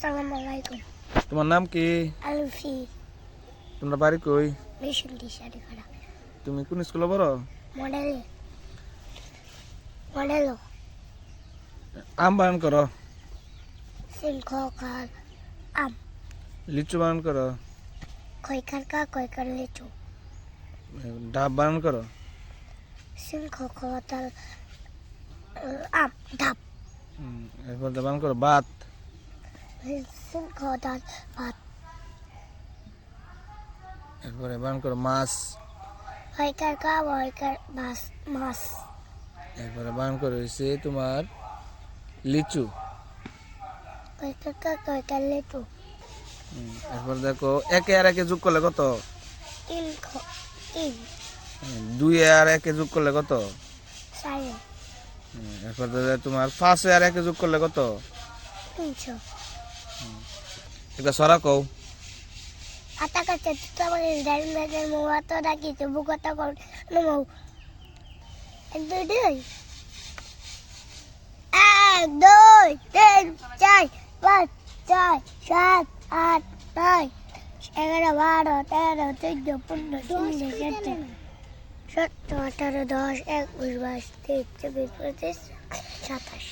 আসসালামু আলাইকুম তোমার নাম কি? আলফি। তোমরা বাড়ি কই? মিশন টিশারি করা তুমি কোন স্কুলে পড়ো? মডেলে। মডেলো আম বাগান করো। কাল আম। লিচু বাগান করো। কয়কার কা কয়কার লিচু। ডাব বাগান করো। কতাল আম হুম, এরপর বাগান করো ভাত। ভাত এরপরে বাগান করো মাছ। কয়কার কা কয়কার মাছ মাছ। এরপরে বাগান করো হয়েছে তোমার লিচু। কয়কার কা কয়কার লিচু। এরপর দেখো একে আর একে যোগ করলে কত? তিন তিন। দুই আর একে যোগ করলে কত? এরপর দেখো তোমার পাঁচ আর একে যোগ করলে কত? তিনশো। একটা সরা কও আতা কাছে তোমাকে ডাইন ব্যাগের মোয়া তো ডাকিছে বুকতা কর নমো এক দুই দুই এক দুই তিন চার পাঁচ ছয় সাত আট নয় এগারো বারো তেরো চোদ্দ পনেরো ষোলো সতেরো সতেরো আঠারো দশ একুশ বাইশ তেইশ চব্বিশ পঁচিশ সাতাশ